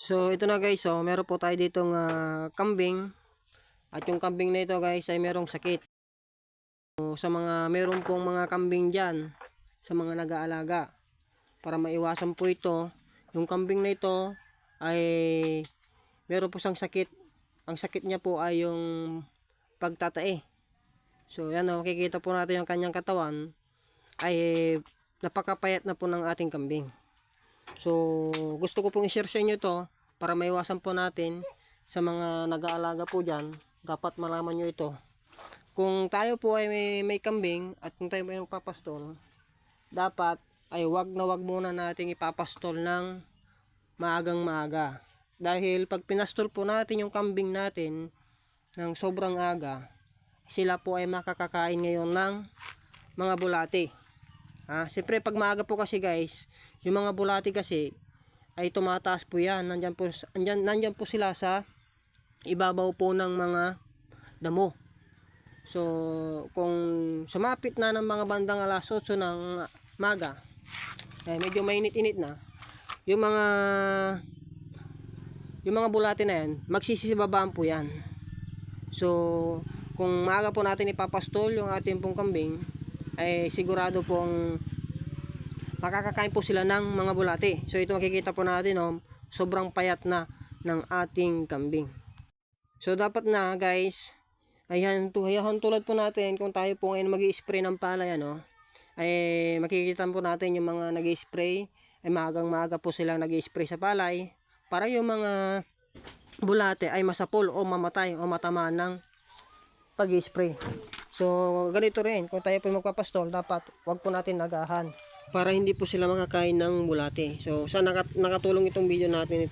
So ito na guys, so meron po tayo ditong ah, kambing. At yung kambing na ito guys ay merong sakit. So, sa mga meron pong mga kambing diyan sa mga nag-aalaga para maiwasan po ito, yung kambing na ito ay meron po siyang sakit. Ang sakit niya po ay yung pagtatae. So yan o, makikita po natin yung kanyang katawan ay napakapayat na po ng ating kambing. So, gusto ko pong i-share sa inyo to para maiwasan po natin sa mga nag-aalaga po dyan. Dapat malaman nyo ito. Kung tayo po ay may, may kambing at kung tayo may magpapastol, dapat ay wag na wag muna nating ipapastol ng maagang maaga. Dahil pag pinastol po natin yung kambing natin ng sobrang aga, sila po ay makakakain ngayon ng mga bulati. Ah, siyempre pag maaga po kasi guys, yung mga bulati kasi ay tumataas po yan. Nandyan po, andyan, nandyan po sila sa ibabaw po ng mga damo. So, kung sumapit na ng mga bandang alas 8 ng maga, eh, medyo mainit-init na, yung mga yung mga bulati na yan, magsisibabaan po yan. So, kung maaga po natin ipapastol yung ating pong kambing, ay sigurado pong makakakain po sila ng mga bulati. So, ito makikita po natin, oh, sobrang payat na ng ating kambing. So, dapat na, guys, ayan, tu ayan, tulad po natin, kung tayo po ngayon mag spray ng palay, ano, ay makikita po natin yung mga nag spray ay maagang maaga po silang nag spray sa palay, para yung mga bulate ay masapol o mamatay o matamaan ng pag-spray. So, ganito rin. Kung tayo po magpapastol, dapat wag po natin nagahan para hindi po sila makakain ng bulate. So, sana nakat- nakatulong itong video natin